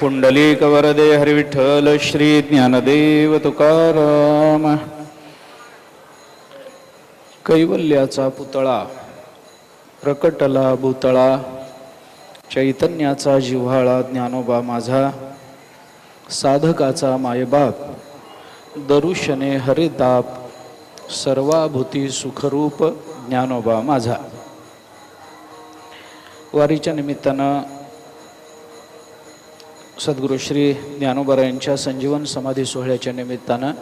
पुंडलिक वरदे हरिविठ्ठल श्री ज्ञानदेव तुकाराम. कैवल्याचा पुतळा प्रकटला भूतळा चैतन्याचा जिव्हाळा ज्ञानोबा माझा साधकाचा मायबाप दरुशने हरिताप सर्वाभूती सुखरूप ज्ञानोबा माझा. वारीच्या निमित्तानं सद्गुरू श्री ज्ञानोबरायांच्या संजीवन समाधी सोहळ्याच्या निमित्तानं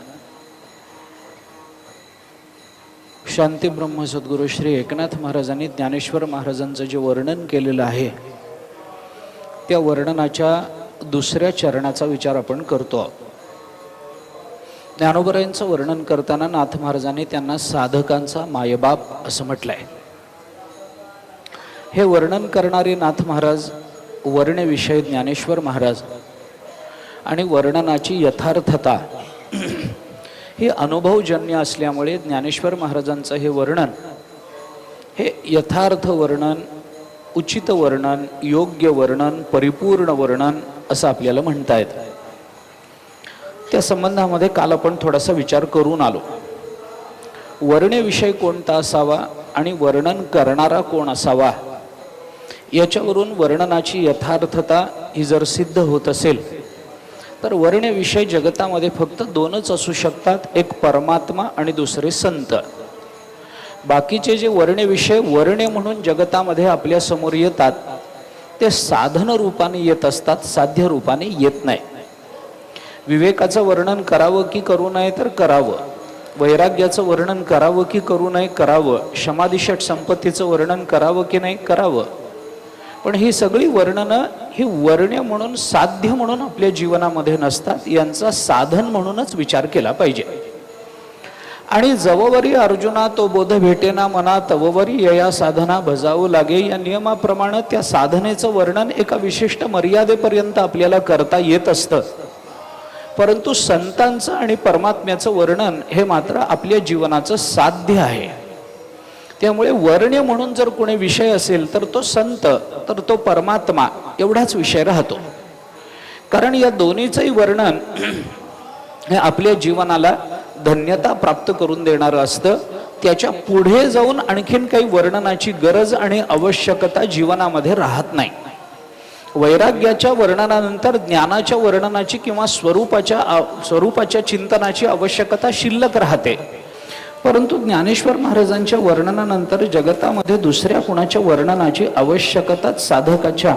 शांती ब्रह्म सद्गुरू श्री एकनाथ महाराजांनी ज्ञानेश्वर महाराजांचं जे वर्णन केलेलं आहे त्या वर्णनाच्या दुसऱ्या चरणाचा विचार आपण करतो. ज्ञानोबरायांचं वर्णन करताना नाथ महाराजांनी त्यांना साधकांचा मायबाप असं म्हटलंय. हे वर्णन करणारे नाथ महाराज वर्णविषय ज्ञानेश्वर महाराज आणि वर्णनाची यथार्थता ही अनुभवजन्य असल्यामुळे ज्ञानेश्वर महाराजांचं हे वर्णन हे यथार्थ वर्णन उचित वर्णन योग्य वर्णन परिपूर्ण वर्णन असं आपल्याला म्हणता येतं. त्या संबंधामध्ये काल आपण थोडासा विचार करून आलो. वर्णविषय कोणता असावा आणि वर्णन करणारा कोण असावा याच्यावरून वर्णनाची यथार्थता ही जर सिद्ध होत असेल तर वर्णविषय जगतामध्ये फक्त दोनच असू शकतात एक परमात्मा आणि दुसरे संत. बाकीचे जे वर्णविषय वर्ण म्हणून जगतामध्ये आपल्यासमोर येतात ते साधन रूपाने येत असतात साध्य रूपाने येत नाही. विवेकाचं वर्णन करावं की करू नये तर करावं. वैराग्याचं वर्णन करावं की करू नये करावं. क्षमादिषट संपत्तीचं वर्णन करावं की नाही करावं. पण ही सगळी वर्णनं ही वर्ण्य म्हणून साध्य म्हणून आपल्या जीवनामध्ये नसतात यांचा साधन म्हणूनच विचार केला पाहिजे. आणि जववरी अर्जुना तो बोध भेटेना मना तववरी यया साधना भजावू लागे. या नियमाप्रमाणे त्या साधनेचं वर्णन एका विशिष्ट मर्यादेपर्यंत आपल्याला करता येत असतं. परंतु संतांचं आणि परमात्म्याचं वर्णन हे मात्र आपल्या जीवनाचं साध्य आहे. त्यामुळे वर्ण्य म्हणून जर कोणी विषय असेल तर तो संत तर तो परमात्मा एवढाच विषय राहतो. कारण या दोन्हीचंही वर्णन हे आपल्या जीवनाला धन्यता प्राप्त करून देणारं असतं. त्याच्या पुढे जाऊन आणखीन काही वर्णनाची गरज आणि आवश्यकता जीवनामध्ये राहत नाही. वैराग्याच्या वर्णनानंतर ज्ञानाच्या वर्णनाची किंवा स्वरूपाच्या स्वरूपाच्या चिंतनाची आवश्यकता शिल्लक राहते. परंतु ज्ञानेश्वर महाराजांच्या वर्णनानंतर जगतामध्ये दुसऱ्या कुणाच्या वर्णनाची आवश्यकताच साधकाच्या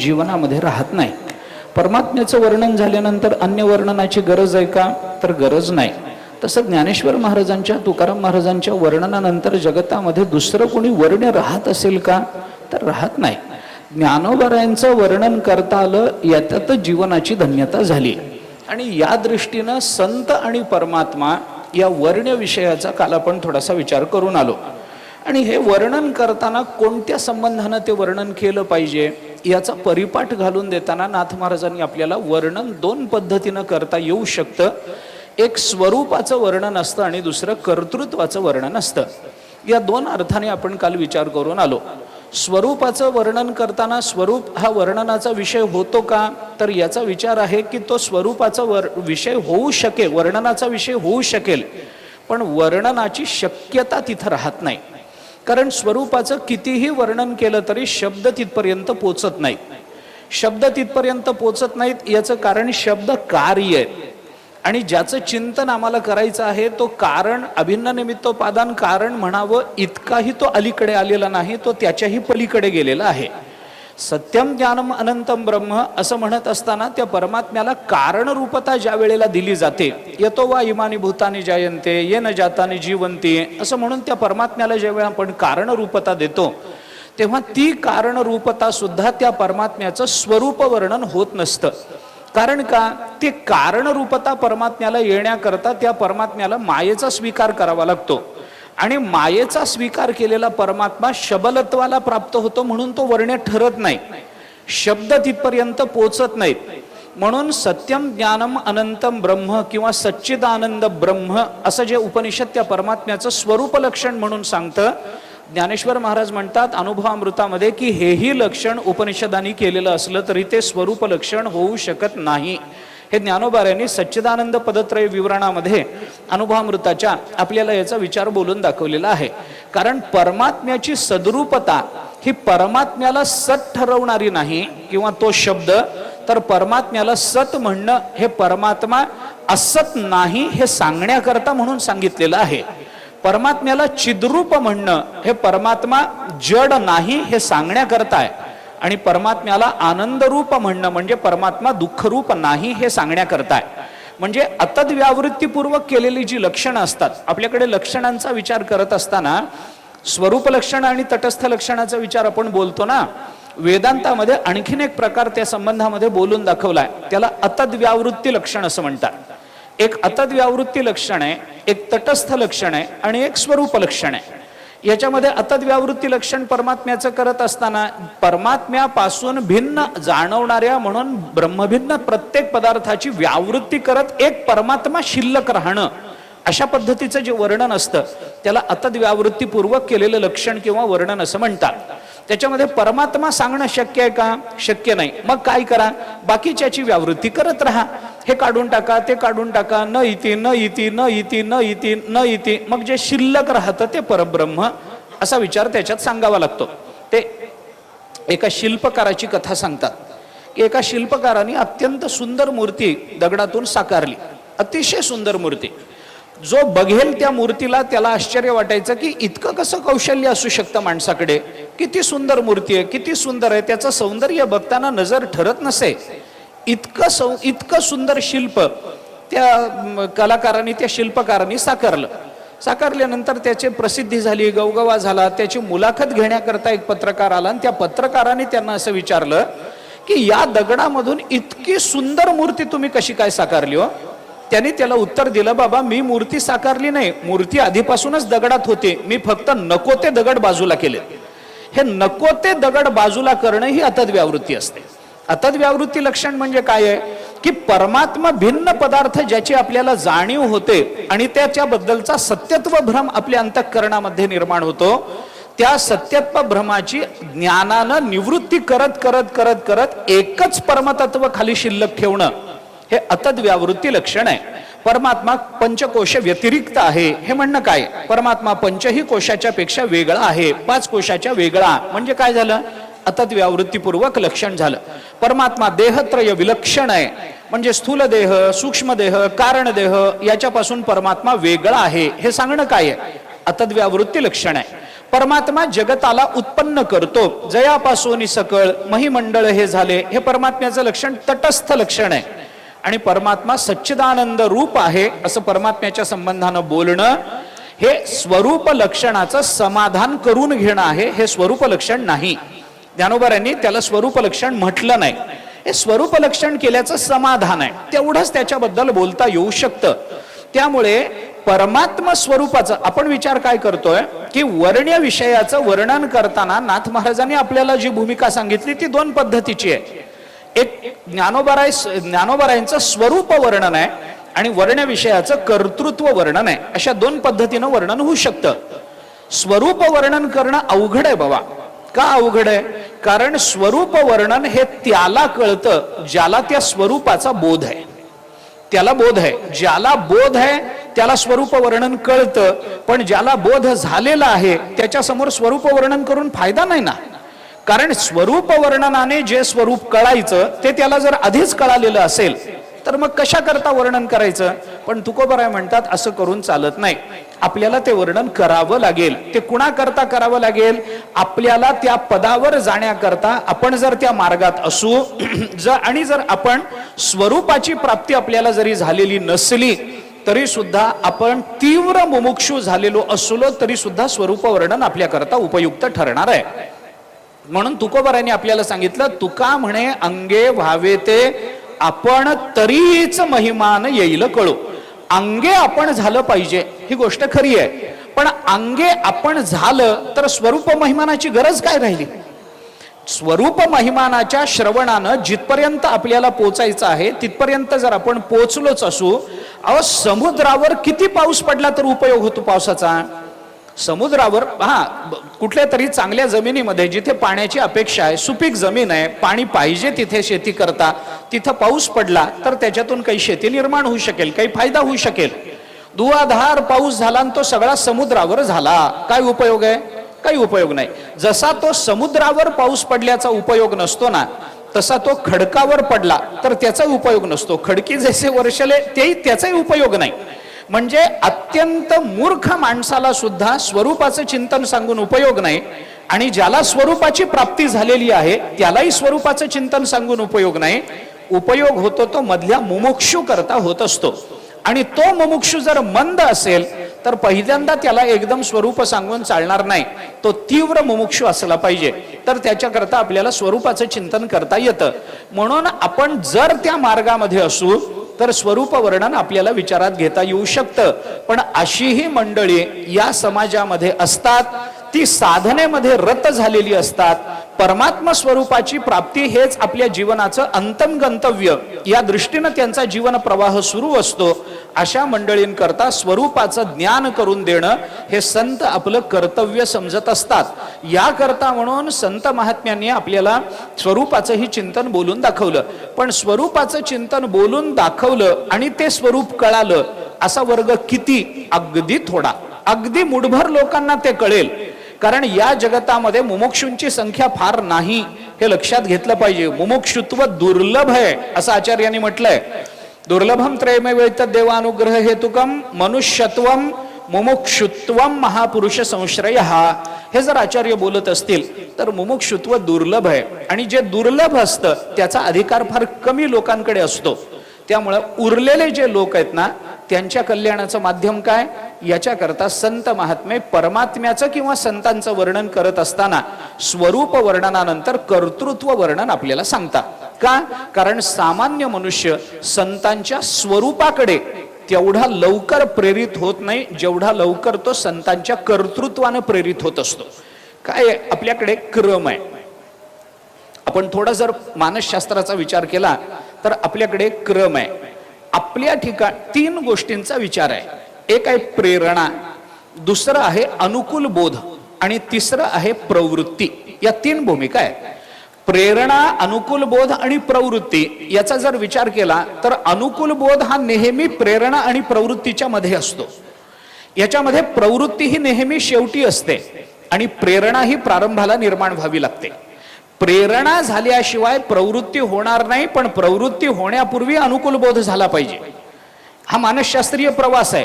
जीवनामध्ये राहत नाही. परमात्म्याचं वर्णन झाल्यानंतर अन्य वर्णनाची गरज आहे का? तर गरज नाही. तसं ज्ञानेश्वर महाराजांच्या तुकाराम महाराजांच्या वर्णनानंतर जगतामध्ये दुसरं कोणी वर्ण राहत असेल का? तर राहत नाही. ज्ञानोबरायांचं वर्णन करता आलं याच्यातच जीवनाची धन्यता झाली. आणि या दृष्टीनं संत आणि परमात्मा या वर्ण विषयाचा काल आपण थोडासा विचार करून आलो. आणि हे वर्णन करताना कोणत्या संबंधानं ते वर्णन केलं पाहिजे याचा परिपाठ घालून देताना नाथ महाराजांनी आपल्याला वर्णन दोन पद्धतीनं करता येऊ शकतं. एक स्वरूपाचं वर्णन असतं आणि दुसरं कर्तृत्वाचं वर्णन असतं. या दोन अर्थाने आपण काल विचार करून आलो. स्वरूपाचं वर्णन करताना स्वरूप हा वर्णनाचा विषय होतो का? तर याचा विचार आहे की तो स्वरूपाचा वर विषय होऊ शकेल वर्णनाचा विषय होऊ शकेल. पण वर्णनाची शक्यता तिथं राहत नाही. कारण स्वरूपाचं कितीही वर्णन केलं तरी शब्द तिथपर्यंत पोचत नाहीत शब्द तिथपर्यंत पोचत नाहीत याचं कारण शब्द कार्य आहे. आणि ज्याचं चिंतन आम्हाला करायचं आहे तो कारण अभिन्न निमित्तोपादान कारण म्हणावं इतकाही तो अलीकडे आलेला नाही तो त्याच्याही पलीकडे गेलेला आहे. सत्यम ज्ञानम अनंतम ब्रह्म असं म्हणत असताना त्या परमात्म्याला कारणरूपता ज्या वेळेला दिली जाते येतो वा इमानी भूतानी जायंते ये न जातानी जीवंती असं म्हणून त्या परमात्म्याला ज्यावेळेला आपण कारणरूपता देतो तेव्हा ती कारणरूपता सुद्धा त्या परमात्म्याचं स्वरूप वर्णन होत नसतं. कारण का? ते कारणरूपता परमात्म्याला येण्याकरता त्या परमात्म्याला मायेचा स्वीकार करावा लागतो. आणि मायेचा स्वीकार केलेला परमात्मा शबलत्वाला प्राप्त होतो म्हणून तो वर्ण्य ठरत नाही. शब्द तिथपर्यंत पोचत नाहीत. म्हणून सत्यम ज्ञानम अनंतम ब्रह्म किंवा सच्चिदानंद ब्रह्म असं जे उपनिषद त्या परमात्म्याचं स्वरूप लक्षण म्हणून सांगतं ज्ञानेश्वर महाराज म्हणतात अनुभवामृतामध्ये की हेही लक्षण उपनिषदांनी केलेलं असलं तरी ते स्वरूप लक्षण होऊ शकत नाही. हे ज्ञानोबाऱ्यांनी सच्चिदानंद पदत्रय विवरणामध्ये अनुभवामृताच्या आपल्याला याचा विचार बोलून दाखवलेला आहे. कारण परमात्म्याची सद्रूपता ही परमात्म्याला सत ठरवणारी नाही किंवा तो शब्द तर परमात्म्याला सत म्हणणं हे परमात्मा असत नाही हे सांगण्याकरता म्हणून सांगितलेलं आहे. परमात्म्याला चिद्रूप म्हणणं हे परमात्मा जड नाही हे सांगण्याकरता आहे आणि परमात्म्याला आनंदरूप म्हणणं म्हणजे परमात्मा दुःखरूप नाही हे सांगण्याकरता आहे म्हणजे अतद व्यावृत्तीपूर्वक केलेली जी लक्षणं असतात आपल्याकडे लक्षणांचा विचार करत असताना स्वरूप लक्षण आणि तटस्थ लक्षणाचा विचार आपण बोलतो ना वेदांतामध्ये आणखीन एक प्रकार त्या संबंधामध्ये बोलून दाखवलाय. त्याला अतद व्यावृत्ती लक्षण असं म्हणतात. एक अतद व्यावृत्ती लक्षण आहे एक तटस्थ लक्षण आहे आणि एक स्वरूप लक्षण आहे. याच्यामध्ये अतद व्यावृत्ती लक्षण परमात्म्याचं करत असताना परमात्म्यापासून भिन्न जाणवणाऱ्या म्हणून ब्रह्मभिन्न प्रत्येक पदार्थाची व्यावृत्ती करत एक परमात्मा शिल्लक राहणं अशा पद्धतीचं जे वर्णन असतं त्याला अतद व्यावृत्तीपूर्वक केलेलं लक्षण किंवा वर्णन असं म्हणतात. त्याच्यामध्ये परमात्मा सांगणं शक्य आहे का? शक्य नाही. मग काय करा? बाकीच्याची व्यावृत्ती करत राहा. हे काढून टाका ते काढून टाका. न इति न इति न इति न इति न इति. मग जे शिल्लक राहतं ते परब्रह्म असा विचार त्याच्यात सांगावा लागतो. ते एका शिल्पकाराची कथा सांगतात. की एका शिल्पकाराने अत्यंत सुंदर मूर्ती दगडातून साकारली. अतिशय सुंदर मूर्ती. जो बघेल त्या मूर्तीला त्याला आश्चर्य वाटायचं की इतकं कसं कौशल्य असू शकतं माणसाकडे? किती सुंदर मूर्ती आहे किती सुंदर आहे त्याचं सौंदर्य बघताना नजर ठरत नसे. इतकं सौ इतकं सुंदर शिल्प त्या कलाकारांनी त्या शिल्पकारांनी साकारलं. साकारल्यानंतर त्याची प्रसिद्धी झाली गवगवा झाला त्याची मुलाखत घेण्याकरता एक पत्रकार आला आणि त्या पत्रकाराने त्यांना असं विचारलं की या दगडामधून इतकी सुंदर मूर्ती तुम्ही कशी काय साकारली हो? त्यांनी त्याला उत्तर दिलं बाबा मी मूर्ती साकारली नाही. मूर्ती आधीपासूनच दगडात होते. मी फक्त नको ते दगड बाजूला केले. हे नको ते दगड बाजूला करणं ही अतद व्यावृत्ती असते. अतद व्यावृत्ती लक्षण म्हणजे काय आहे? की परमात्मा भिन्न पदार्थ ज्याची आपल्याला जाणीव होते आणि त्याच्याबद्दलचा सत्यत्व भ्रम आपल्या अंतःकरणामध्ये निर्माण होतो त्या सत्यत्व भ्रमाची ज्ञानानं निवृत्ती करत करत करत करत एकच परमतत्व खाली शिल्लक ठेवणं हे अतद व्यावृत्ती लक्षण आहे. परमात्मा पंचकोश व्यतिरिक्त आहे. हे म्हणणं काय? परमात्मा पंचही कोशाच्या पेक्षा वेगळा आहे. पाच कोशाच्या वेगळा. म्हणजे काय झालं? अतद व्यावृत्तीपूर्वक लक्षण झालं. परमात्मा देहत्रय विलक्षण आहे. म्हणजे स्थूल देह सूक्ष्म देह कारण देह याच्यापासून परमात्मा वेगळा आहे. हे सांगणं काय आहे? लक्षण आहे. परमात्मा जगताला उत्पन्न करतो. जयापासून सकळ महिमंडळ हे झाले. हे परमात्म्याचं लक्षण तटस्थ लक्षण आहे. आणि परमात्मा सच्चिदानंद रूप आहे असं परमात्म्याच्या संबंधानं बोलणं हे स्वरूप लक्षणाचं समाधान करून घेणं आहे हे स्वरूप लक्षण नाही. ज्ञानोबारांनी त्याला स्वरूप लक्षण म्हटलं नाही. हे स्वरूप लक्षण केल्याचं समाधान आहे. तेवढंच त्याच्याबद्दल बोलता येऊ शकतं. त्यामुळे परमात्मा स्वरूपाचं आपण विचार काय करतोय की वर्ण्य विषयाचं वर्णन करताना नाथ महाराजांनी आपल्याला जी भूमिका सांगितली ती दोन पद्धतीची आहे. एक ज्ञानोबाराय ज्ञानोबरायांचं स्वरूप वर्णन आहे आणि वर्ण विषयाचं कर्तृत्व वर्णन आहे. अशा दोन पद्धतीनं वर्णन होऊ शकतं. स्वरूप वर्णन करणं अवघड आहे बाबा. का अवघड आहे? कारण स्वरूप वर्णन हे त्याला कळतं ज्याला त्या स्वरूपाचा बोध आहे. त्याला बोध आहे. ज्याला बोध आहे त्याला स्वरूप वर्णन कळतं. पण ज्याला बोध झालेला आहे त्याच्यासमोर स्वरूप वर्णन करून फायदा नाही ना? कारण स्वरूप वर्णनाने जे स्वरूप कळायचं ते त्याला जर आधीच कळालेलं असेल तर मग कशा करता वर्णन करायचं? पण तुकोबराय म्हणतात असं करून चालत नाही. आपल्याला ते वर्णन करावं लागेल. ते कुणाकरता करावं लागेल? आपल्याला त्या पदावर जाण्याकरता आपण जर त्या मार्गात असू जर आणि जर आपण स्वरूपाची प्राप्ती आपल्याला जरी झालेली नसली तरी सुद्धा आपण तीव्र मुमुक्षू झालेलो असलो तरी सुद्धा स्वरूप वर्णन आपल्याकरता उपयुक्त ठरणार आहे. म्हणून तुकोबरांनी आपल्याला सांगितलं तुका म्हणे अंगे व्हावे ते आपण तरीच महिमान येईल कळू. अंगे आपण झालं पाहिजे ही गोष्ट खरी आहे. पण अंगे आपण झालं तर स्वरूप महिमानाची गरज काय राहिली? स्वरूप महिमानाच्या श्रवणानं जिथपर्यंत आपल्याला पोचायचं आहे तिथपर्यंत जर आपण पोचलोच असू अहो समुद्रावर किती पाऊस पडला तर उपयोग होतो पावसाचा? समुद्रावर हा ब- कुठल्या तरी चांगल्या जमिनीमध्ये जिथे पाण्याची अपेक्षा आहे सुपीक जमीन आहे पाणी पाहिजे तिथे शेती करता तिथं पाऊस पडला तर त्याच्यातून काही शेती निर्माण होऊ शकेल काही फायदा होऊ शकेल. दुवाधार पाऊस झाला आणि तो सगळा समुद्रावर झाला. काय उपयोग आहे? काही उपयोग नाही. जसा तो समुद्रावर पाऊस पडल्याचा उपयोग नसतो ना तसा तो खडकावर पडला तर त्याचा उपयोग नसतो. खडकी जसे वर्षले तेही त्याचाही उपयोग नाही. म्हणजे अत्यंत मूर्ख माणसाला सुद्धा स्वरूपाचं चिंतन सांगून उपयोग नाही. आणि ज्याला स्वरूपाची प्राप्ती झालेली आहे त्यालाही स्वरूपाचं चिंतन सांगून उपयोग नाही. उपयोग होतो तो मधल्या मुमुक्षू करता होत असतो. आणि तो मुमुक्षू जर मंद असेल तर पहिल्यांदा त्याला एकदम स्वरूप सांगून चालणार नाही. तो तीव्र मुमुक्षू असला पाहिजे. तर त्याच्याकरता आपल्याला स्वरूपाचं चिंतन करता येतं. म्हणून आपण जर त्या मार्गामध्ये असू तर स्वरूप वर्णन आपल्याला विचारात घेता येऊ शकतं. पण अशीही मंडळी या समाजामध्ये असतात ती साधनेमध्ये रत झालेली असतात. परमात्मा स्वरूपाची प्राप्ती हेच आपल्या जीवनाचं अंतम गंतव्य. या दृष्टीनं त्यांचा जीवन प्रवाह सुरू असतो. अशा मंडळींकरता स्वरूपाचं ज्ञान करून देणं हे संत आपलं कर्तव्य समजत असतात. याकरता म्हणून संत महात्म्यांनी आपल्याला स्वरूपाचंही चिंतन बोलून दाखवलं. पण स्वरूपाचं चिंतन बोलून दाखवलं आणि ते स्वरूप कळालं असा वर्ग किती? अगदी थोडा. अगदी मुठभर लोकांना ते कळेल. कारण या जगतामध्ये मुमुक्षूंची संख्या फार नाही. हे लक्षात घेतलं पाहिजे. मुमुक्षुत्व दुर्लभ आहे असं आचार्यांनी म्हटलंय. दुर्लभम त्रयमेवेत देवानुग्रह हेतुकम मनुष्यत्वम मुमुक्षुत्वम महापुरुष संश्रय. हा हे जर आचार्य बोलत असतील तर मुमुक्षुत्व दुर्लभ आहे. आणि जे दुर्लभ असतं त्याचा अधिकार फार कमी लोकांकडे असतो. त्यामुळं उरलेले जे लोक आहेत ना त्यांच्या कल्याणाचं माध्यम काय? याच्याकरता संत महात्मे परमात्म्याचं किंवा संतांचं वर्णन करत असताना स्वरूप वर्णनानंतर कर्तृत्व वर्णन आपल्याला सांगतात. का? कारण सामान्य मनुष्य संतांच्या स्वरूपाकडे तेवढा लवकर प्रेरित होत नाही जेवढा लवकर तो संतांच्या कर्तृत्वानं प्रेरित होत असतो. काय आपल्याकडे क्रम आहे. आपण थोडा जर मानसशास्त्राचा विचार केला तर आपल्याकडे क्रम आहे. आपल्या ठिकाण तीन गोष्टींचा विचार आहे. एक आहे प्रेरणा दुसरं आहे अनुकूल बोध आणि तिसरं आहे प्रवृत्ती. या तीन भूमिका आहेत. प्रेरणा अनुकूल बोध आणि प्रवृत्ती याचा जर विचार केला तर अनुकूल बोध हा नेहमी प्रेरणा आणि प्रवृत्तीच्या मध्ये असतो. याच्यामध्ये प्रवृत्ती ही नेहमी शेवटी असते आणि प्रेरणा ही प्रारंभाला निर्माण व्हावी लागते. प्रेरणा झाल्याशिवाय प्रवृत्ती होणार नाही पण प्रवृत्ती होण्यापूर्वी अनुकूल बोध झाला पाहिजे. हा मानसशास्त्रीय प्रवास आहे.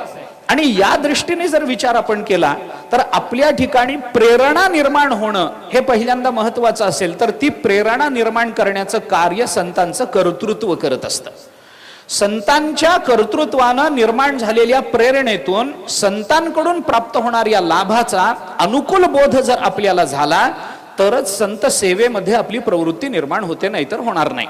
आणि या दृष्टीने जर विचार आपण केला तर आपल्या ठिकाणी प्रेरणा निर्माण होणं हे पहिल्यांदा महत्वाचं असेल तर ती प्रेरणा निर्माण करण्याचं कार्य संतांचं कर्तृत्व करत असतं. संतांच्या कर्तृत्वानं निर्माण झालेल्या प्रेरणेतून संतांकडून प्राप्त होणाऱ्या लाभाचा अनुकूल बोध जर आपल्याला झाला तरच संत सेवेमध्ये आपली प्रवृत्ती निर्माण होते नाहीतर होणार नाही.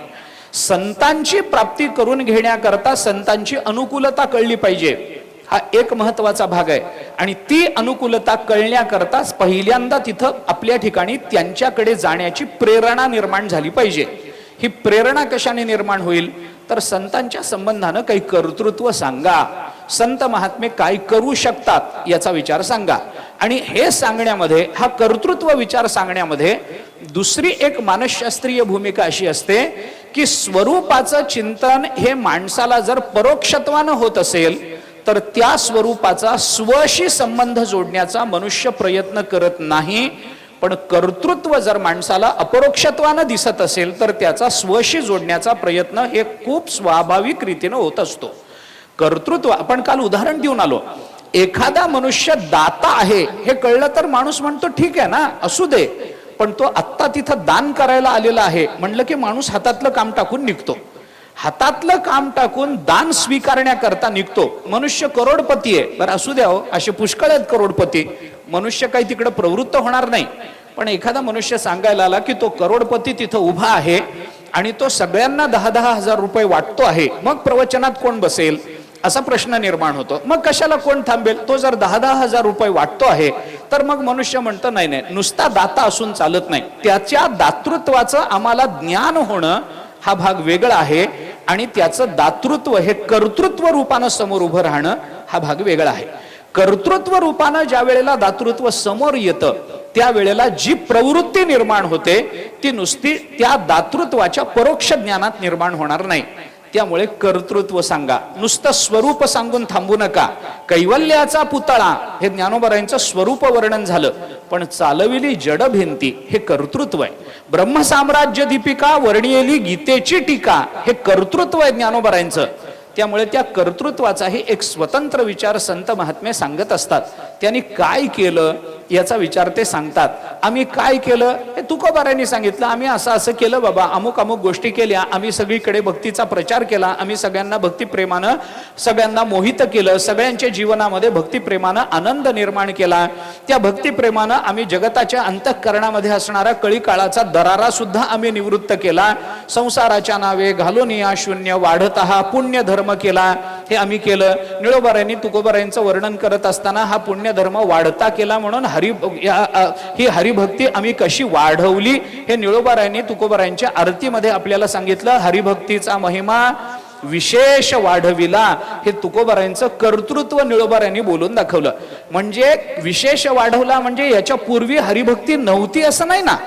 संतांची प्राप्ती करून घेण्याकरता संतांची अनुकूलता कळली पाहिजे. हा एक महत्त्वाचा भाग आहे. आणि ती अनुकूलता कळण्याकरताच पहिल्यांदा तिथं आपल्या ठिकाणी त्यांच्याकडे जाण्याची प्रेरणा निर्माण झाली पाहिजे. ही प्रेरणा कशाने निर्माण होईल? तर संतांच्या संबंधानं काही कर्तृत्व सांगा. संत महात्मे काय करू शकतात याचा विचार सांगा. आणि हे सांगण्यामध्ये हा कर्तृत्व विचार सांगण्यामध्ये दुसरी एक मानसशास्त्रीय भूमिका अशी असते की स्वरूपाचं चिंतन हे माणसाला जर परोक्षत्वानं होत असेल तर त्या स्वरूपाचा स्वशी संबंध जोडण्याचा मनुष्य प्रयत्न करत नाही. पण कर्तृत्व जर माणसाला अपरोक्षत्वानं दिसत असेल तर त्याचा स्वशी जोडण्याचा प्रयत्न हे खूप स्वाभाविक रीतीनं होत असतो. कर्तृत्व. आपण काल उदाहरण देऊन आलो. एखादा मनुष्य दाता आहे हे कळलं तर माणूस म्हणतो ठीक आहे ना असू दे. पण तो आत्ता तिथं दान करायला आलेला आहे. म्हणलं की माणूस हातातलं काम टाकून निघतो. हातातलं काम टाकून दान स्वीकारण्याकरता निघतो. मनुष्य करोडपती आहे. बरं असू द्या हो असे पुष्कळ आहेत करोडपती. मनुष्य काही तिकडे प्रवृत्त होणार नाही. पण एखादा मनुष्य सांगायला आला की तो करोडपती तिथं उभा आहे आणि तो सगळ्यांना दहा दहा हजार रुपये वाटतो आहे. मग प्रवचनात कोण बसेल? असा प्रश्न निर्माण होतो. मग कशाला कोण थांबेल? तो जर दहा दहा हजार रुपये वाटतो आहे तर मग मनुष्य म्हणतं नाही नाही नुसता दाता असून चालत नाही. त्याच्या दातृत्वाचं आम्हाला ज्ञान होणं हा भाग वेगळा आहे आणि त्याचं दातृत्व हे कर्तृत्व रूपानं समोर उभं राहणं हा भाग वेगळा आहे. कर्तृत्व रूपानं ज्या वेळेला दातृत्व समोर येतं त्यावेळेला जी प्रवृत्ती निर्माण होते ती नुसती त्या दातृत्वाच्या परोक्ष ज्ञानात निर्माण होणार नाही. त्यामुळे कर्तृत्व सांगा. नुसतं स्वरूप सांगून थांबू नका. कैवल्याचा पुतळा हे ज्ञानोबरायांचं स्वरूप वर्णन झालं. पण चालविली जड भिंती हे कर्तृत्व आहे. ब्रह्मसाम्राज्य दीपिका वर्णियली गीतेची टीका हे कर्तृत्व आहे ज्ञानोबरायांचं. त्यामुळे त्या कर्तृत्वाचाही एक स्वतंत्र विचार संत महात्मे सांगत असतात. त्यांनी काय केलं? याचा विचार ते सांगतात. आम्ही काय केलं? हे तुकोबारांनी सांगितलं. आम्ही असं असं केलं बाबा. अमुक अमुक गोष्टी केल्या. आम्ही सगळीकडे भक्तीचा प्रचार केला. आम्ही सगळ्यांना भक्तिप्रेमानं सगळ्यांना मोहित केलं. सगळ्यांच्या जीवनामध्ये भक्तिप्रेमानं आनंद निर्माण केला. त्या भक्तिप्रेमानं आम्ही जगताच्या अंतःकरणामध्ये असणारा कळी काळाचा दरारा सुद्धा आम्ही निवृत्त केला. संसाराच्या नावे घालून या शून्य वाढत हा पुण्य धर्म केला. हे आम्ही केलं. निळोबाऱ्यांनी तुकोबाऱ्यांचं वर्णन करत असताना हा पुण्य धर्म वाढता केला म्हणून हरि या- ही हरिभक्ती आम्ही कशी वाढवली हे निळोबारायांनी तुकोबारायांच्या आरतीमध्ये आपल्याला सांगितलं. हरिभक्तीचा महिमा विशेष वाढविला हे तुकोबारायांचं कर्तृत्व निळोबारायांनी बोलून दाखवलं. म्हणजे विशेष वाढवला म्हणजे याच्या पूर्वी हरिभक्ती नव्हती असं नाही ना?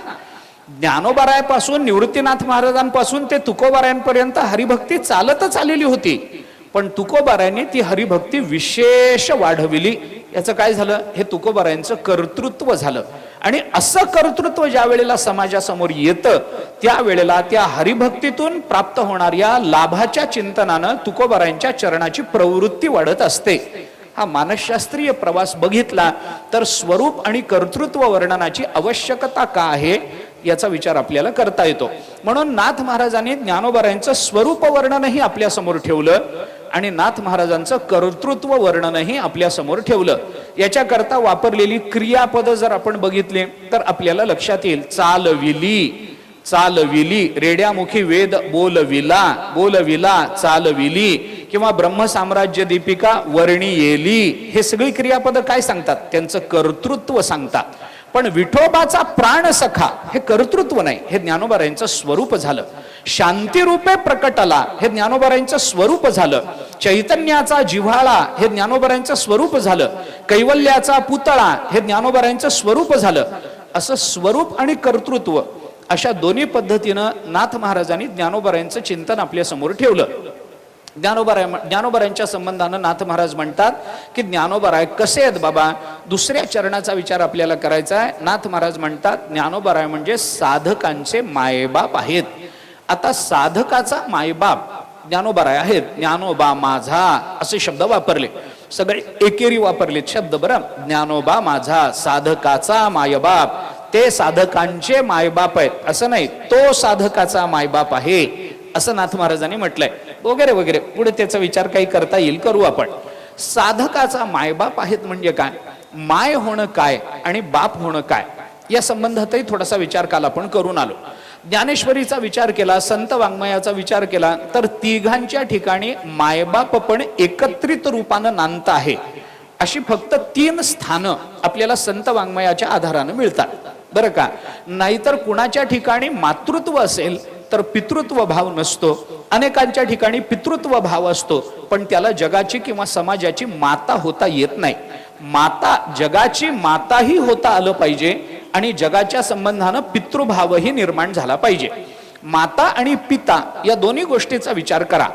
ज्ञानोबारायापासून निवृत्तीनाथ महाराजांपासून ते तुकोबारायांपर्यंत हरिभक्ती चालतच आलेली होती. पण तुकोबारायांनी ती हरिभक्ती विशेष वाढविली. याचं काय झालं? हे तुकोबारायांचं कर्तृत्व झालं. आणि असं कर्तृत्व ज्या वेळेला समाजासमोर येतं त्यावेळेला त्या हरिभक्तीतून प्राप्त होणाऱ्या लाभाच्या चिंतनानं तुकोबारायांच्या चरणाची प्रवृत्ती वाढत असते. हा मानसशास्त्रीय प्रवास बघितला तर स्वरूप आणि कर्तृत्व वर्णनाची आवश्यकता का आहे? याचा विचार आपल्याला करता येतो. म्हणून नाथ महाराजांनी ज्ञानोबारायांचं स्वरूप वर्णनही आपल्यासमोर ठेवलं आणि नाथ महाराजांचं कर्तृत्व वर्णनही आपल्यासमोर ठेवलं. याच्याकरता वापरलेली क्रियापद जर आपण बघितले तर आपल्याला लक्षात येईल चालविली चालविली रेड्यामुखी वेद बोलविला बोलविला चालविली किंवा ब्रह्मसाम्राज्य दीपिका वर्णी येली हे सगळी क्रियापद काय सांगतात? त्यांचं कर्तृत्व सांगतात. पण विठोबाचा प्राण सखा हे कर्तृत्व नाही. हे ज्ञानोबारायांचं स्वरूप झालं. शांतिरूपे प्रकटला हे ज्ञानोबारायांचं स्वरूप झालं. चैतन्याचा जिव्हाळा हे ज्ञानोबारायांचं स्वरूप झालं. कैवल्याचा पुतळा हे ज्ञानोबारायांचं स्वरूप झालं. असं स्वरूप आणि कर्तृत्व अशा दोन्ही पद्धतीनं नाथ महाराजांनी ज्ञानोबारायांचं चिंतन आपल्यासमोर ठेवलं. ज्ञानोबराय ज्ञानोबरायांच्या संबंधानं नाथ महाराज म्हणतात की ज्ञानोबराय कसे आहेत बाबा? दुसऱ्या चरणाचा विचार आपल्याला करायचा आहे. नाथ महाराज म्हणतात ज्ञानोबराय म्हणजे साधकांचे मायबाप आहेत. आता साधकाचा मायबाप ज्ञानोबराय आहेत. ज्ञानोबा माझा असे शब्द वापरले. सगळे एकेरी वापरलेत शब्द बरं. ज्ञानोबा माझा साधकाचा मायबाप. ते साधकांचे मायबाप आहेत. असं नाही तो साधकाचा मायबाप आहे. असं नाथ महाराजांनी म्हटलंय. वगैरे वगैरे. पुढे त्याचा विचार काही करता येईल करू आपण. साधकाचा मायबाप आहेत म्हणजे काय? माय होणं काय आणि बाप होणं काय? या संबंधातही थोडासा विचार काल आपण करून आलो. ज्ञानेश्वरीचा विचार केला संत वाङ्मयाचा विचार केला तर तिघांच्या ठिकाणी मायबाप पण एकत्रित रूपानं नांत आहे. अशी फक्त तीन स्थानं आपल्याला संत वाङ्मयाच्या आधारानं मिळतात. बरं का? नाहीतर कुणाच्या ठिकाणी मातृत्व असेल तर पितृत्व भाव नसतो. अनेकांच्या ठिकाणी पितृत्व भाव असतो. पण त्याला जगाची किंवा समाजाची माता होता येत नाही. माता जगाची माताही होता आलं पाहिजे आणि जगाच्या संबंधानं पितृभावही निर्माण झाला पाहिजे. माता आणि पिता या दोन्ही गोष्टीचा विचार करा.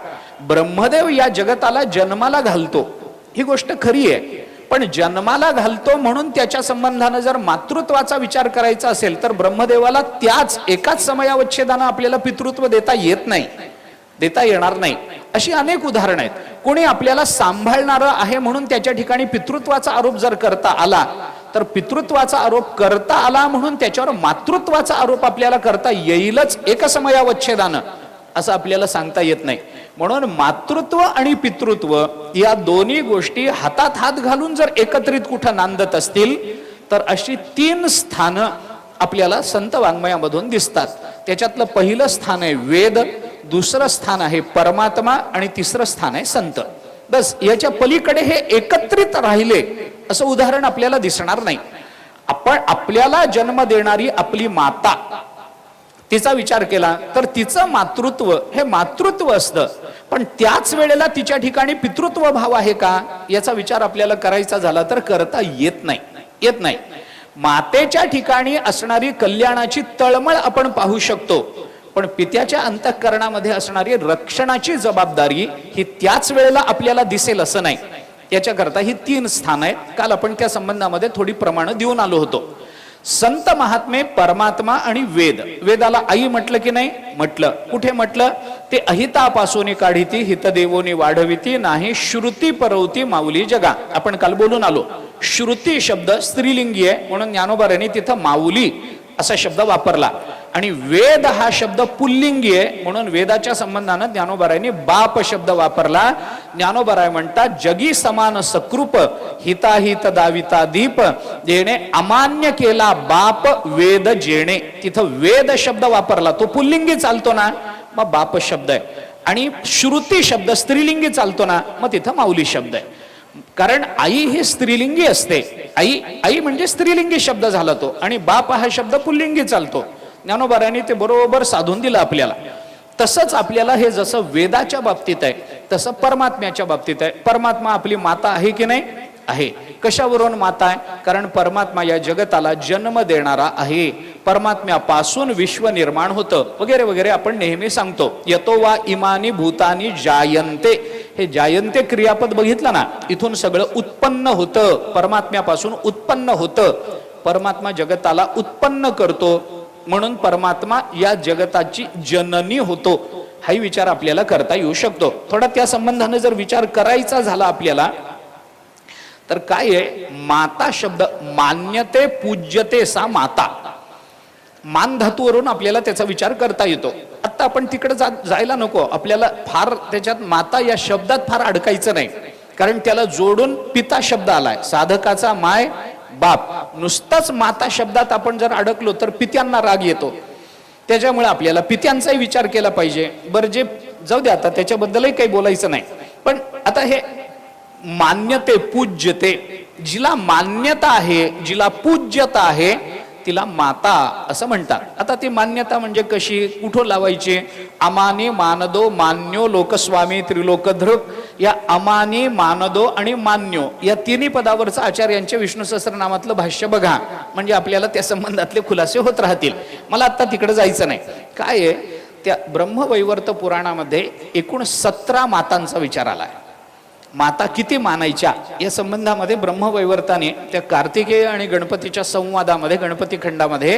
ब्रह्मदेव या जगताला जन्माला घालतो. ही गोष्ट खरी आहे. पण जन्माला घालतो म्हणून त्याच्या संबंधानं जर मातृत्वाचा विचार करायचा असेल तर ब्रह्मदेवाला त्याच एकाच समयावच्छेदानं आपल्याला पितृत्व देता येत नाही देता येणार नाही. अशी अनेक उदाहरणं आहेत. कोणी आपल्याला सांभाळणारं आहे म्हणून त्याच्या ठिकाणी पितृत्वाचा आरोप जर करता आला तर पितृत्वाचा आरोप करता आला म्हणून त्याच्यावर मातृत्वाचा आरोप आपल्याला करता येईलच एकसमयावच्छेदानं असं आपल्याला सांगता येत नाही. म्हणून मातृत्व आणि पितृत्व या दोन्ही गोष्टी हातात हात घालून जर एकत्रित कुठं नांदत असतील तर अशी तीन स्थानं आपल्याला संत वाङ्मयामधून दिसतात. त्याच्यातलं पहिलं स्थान आहे वेद दुसरं स्थान आहे परमात्मा आणि तिसरं स्थान आहे संत. बस याच्या पलीकडे हे एकत्रित राहिले असं उदाहरण आपल्याला दिसणार नाही. आपण आपल्याला जन्म देणारी आपली माता तिचा विचार केला तर तिचं मातृत्व हे मातृत्व असतं. पण त्याच वेळेला तिच्या ठिकाणी पितृत्व भाव आहे का? याचा विचार आपल्याला करायचा झाला तर करता येत नाही. येत नाही. मातेच्या ठिकाणी असणारी कल्याणाची तळमळ आपण पाहू शकतो. पण पित्याच्या अंतःकरणामध्ये असणारी रक्षणाची जबाबदारी ही त्याच वेळेला आपल्याला दिसेल असं नाही. याच्याकरता ही तीन स्थान आहेत. काल आपण त्या संबंधामध्ये थोडी प्रमाणं देऊन आलो होतो. संत महात्मे परमात्मा आणि वेद. वेदाला आई म्हटलं की नाही? म्हटलं. कुठे म्हटलं? ते अहितापासून काढिती हितदेवोनी वाढविती नाही श्रुती परवती माऊली जगा. आपण काल बोलून आलो. श्रुती शब्द स्त्रीलिंगी आहे म्हणून ज्ञानोबारांनी तिथं माऊली असा शब्द वापरला. आणि वेद हा शब्द पुल्लिंगी आहे म्हणून वेदाच्या संबंधानं ज्ञानोबरायने बाप शब्द वापरला. ज्ञानोबाराय म्हणतात जगी समान सकृप हिताहित दाविता दीप जेणे अमान्य केला बाप वेद जेणे. तिथं वेद शब्द वापरला. तो पुल्लिंगी चालतो ना मग बाप शब्द आहे. आणि श्रुती शब्द स्त्रीलिंगी चालतो ना मग तिथं माऊली शब्द आहे. कारण आई ही स्त्रीलिंगी असते. आई आई म्हणजे स्त्रीलिंगी शब्द झाला तो आणि बाप हा शब्द पुल्लिंगी चालतो. ज्ञानोबारांनी ते बरोबर साधून दिलं आपल्याला. तसंच आपल्याला हे जसं वेदाच्या बाबतीत आहे तसं परमात्म्याच्या बाबतीत आहे. परमात्मा आपली माता आहे की नाही? आहे. कशावरून माता आहे? कारण परमात्मा या जगताला जन्म देणारा आहे. परमात्म्यापासून विश्व निर्माण होतं. वगैरे वगैरे आपण नेहमी सांगतो. यतो वा इमानी भूतानी जायंते हे जायंते क्रियापद बघितलं ना? इथून सगळं उत्पन्न होतं. परमात्म्यापासून उत्पन्न होतं. परमात्मा जगताला उत्पन्न करतो. म्हणून परमात्मा या जगताची जननी होतो. हाही विचार आपल्याला करता येऊ शकतो. थोडा त्या संबंधाने जर विचार करायचा झाला आपल्याला तर काय आहे? माता शब्द मान्यते पूज्यते सा माता. मान धातूवरून आपल्याला त्याचा विचार करता येतो. आता आपण तिकडे जा जायला नको. आपल्याला फार त्याच्यात माता या शब्दात फार अडकायचं नाही. कारण त्याला जोडून पिता शब्द आलाय. साधकाचा माय बाप. नुसताच माता शब्दात आपण जर अडकलो तर पित्यांना राग येतो. त्याच्यामुळे आपल्याला पित्यांचाही विचार केला पाहिजे. बरं जे जाऊ दे आता त्याच्याबद्दलही काही बोलायचं नाही. पण आता हे मान्यते पूज्यते. जिला मान्यता आहे जिला पूज्यता आहे तिला माता असं म्हणतात. आता ती मान्यता म्हणजे कशी? कुठं लावायची? अमानी मानदो मान्यो लोकस्वामी त्रिलोकधृक या अमानी मानदो आणि मान्यो या तिन्ही पदावरचं आचार्यांच्या विष्णू सहस्रनामातलं भाष्य बघा. म्हणजे आपल्याला त्या संबंधातले खुलासे होत राहतील. मला आता तिकडे जायचं नाही. काय आहे? त्या ब्रह्मवैवर्त पुराणामध्ये एकूण सतरा मातांचा विचार आला आहे माता किती मानायच्या या संबंधामध्ये ब्रह्मवैवर्ताने त्या कार्तिकेय आणि गणपतीच्या संवादामध्ये गणपती खंडामध्ये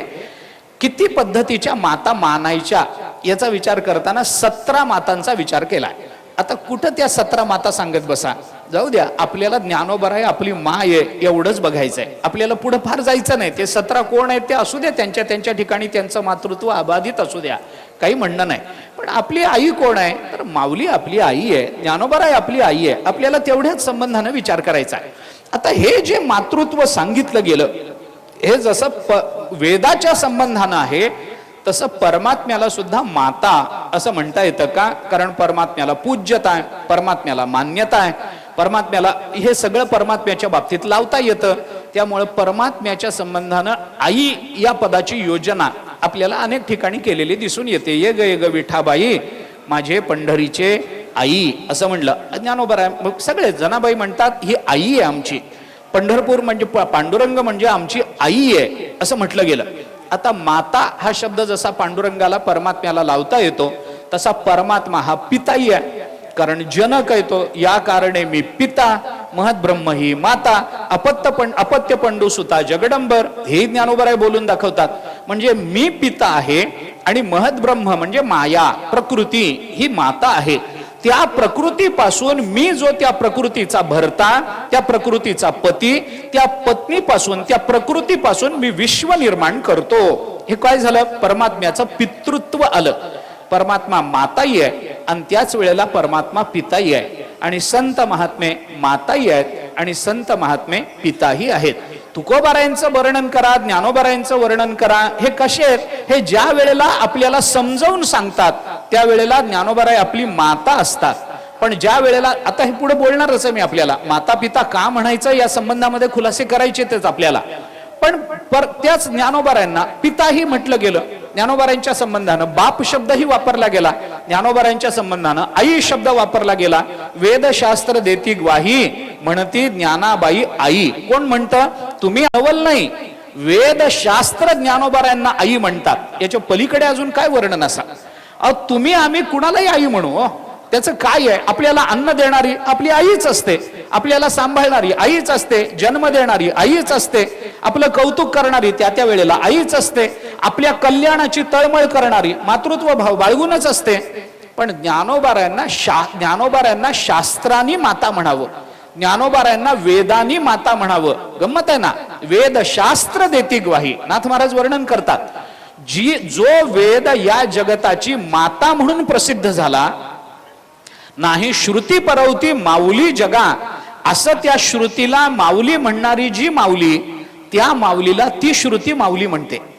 किती पद्धतीच्या माता मानायच्या याचा विचार करताना सतरा मातांचा विचार केला. आता कुठं त्या सतरा माता सांगत बसा? जाऊ द्या आपल्याला ज्ञानोबर आहे आपली मा आहे एवढंच बघायचंय. आपल्याला पुढं फार जायचं नाही. ते सतरा कोण आहेत ते असू द्या त्यांच्या त्यांच्या ठिकाणी त्यांचं मातृत्व अबाधित असू द्या. काही म्हणणं नाही. पण आपली आई कोण आहे? तर माऊली आपली आई आहे ज्ञानोबराय आपली आई आहे. आपल्याला तेवढ्याच संबंधानं विचार करायचा आहे. आता हे जे मातृत्व सांगितलं गेलं हे जसं प वेदाच्या संबंधानं आहे तसं परमात्म्याला सुद्धा माता असं म्हणता येतं का? कारण परमात्म्याला पूज्यता आहे परमात्म्याला मान्यता आहे. परमात्म्याला हे सगळं परमात्म्याच्या बाबतीत लावता येतं. त्यामुळे परमात्म्याच्या संबंधानं आई या पदाची योजना आपल्याला अनेक ठिकाणी केलेली दिसून येते. ये ग ये ग विठाबाई माझे पंढरीचे आई असं म्हणलं ज्ञानोबर आहे मग सगळे जनाबाई म्हणतात ही आई आहे आमची. पंढरपूर म्हणजे प- पांडुरंग म्हणजे आमची आई आहे असं म्हटलं गेलं. आता माता हा शब्द जसा पांडुरंगाला परमात्म्याला लावता येतो तसा परमात्मा हा पिताई आहे. कारण जनक येतो या कारणे मी पिता महत ब्रह्म ही माता अपत्य पण अपत्य पंडू सुता जगडंबर हे ज्ञानोबराय बोलून दाखवतात. म्हणजे मी पिता आहे आणि महत ब्रह्म म्हणजे माया प्रकृती ही माता आहे. त्या प्रकृतीपासून मी जो त्या प्रकृतीचा भरता त्या प्रकृतीचा पती त्या पत्नीपासून त्या प्रकृतीपासून मी विश्व निर्माण करतो. हे काय झालं? परमात्म्याचं पितृत्व आलं. परमात्मा माताही आहे. आणि त्याच वेळेला परमात्मा पिताही आहे आणि संत महात्मे माताही आहेत आणि संत महात्मे पिताही आहेत. तुकोबारायांचं वर्णन करा ज्ञानोबारायांचं वर्णन करा हे कसे आहेत? हे ज्या वेळेला आपल्याला समजावून सांगतात त्यावेळेला ज्ञानोबाराय आपली माता असतात. पण ज्या वेळेला आता हे पुढे बोलणारच आहे मी आपल्याला. माता पिता का म्हणायचं या संबंधामध्ये खुलासे करायचे तेच आपल्याला. पण पर त्याच ज्ञानोबारायांना पिताही म्हटलं गेलं. ज्ञानोबारांच्या संबंधानं बाप शब्दही वापरला गेला. ज्ञानोबारांच्या संबंधानं आई शब्द वापरला गेला. वेदशास्त्र देती ग्वाही म्हणती ज्ञानाबाई आई. कोण म्हणतं? तुम्ही अवल नाही. वेदशास्त्र ज्ञानोबारांना आई म्हणतात. याच्या पलीकडे अजून काय वर्णन असा? तुम्ही आम्ही कुणालाही आई म्हणू हो? त्याचं काय आहे? आपल्याला अन्न देणारी आपली आईच असते. आपल्याला सांभाळणारी आईच असते. जन्म देणारी आईच असते. आपलं कौतुक करणारी त्या त्या वेळेला आईच असते. आपल्या कल्याणाची तळमळ करणारी मातृत्व भाव बाळगूनच असते. पण ज्ञानोबारायांना शा ज्ञानोबारायांना शास्त्रानी माता म्हणावं. ज्ञानोबारायांना वेदानी माता म्हणावं. गंमत आहे ना? वेद शास्त्र देती ग्वाही. नाथ महाराज वर्णन करतात. जी जो वेद या जगताची माता म्हणून प्रसिद्ध झाला नाही श्रुती परवती माऊली जगा असं त्या श्रुतीला माऊली म्हणणारी जी माऊली त्या माऊलीला ती श्रुती माऊली म्हणते.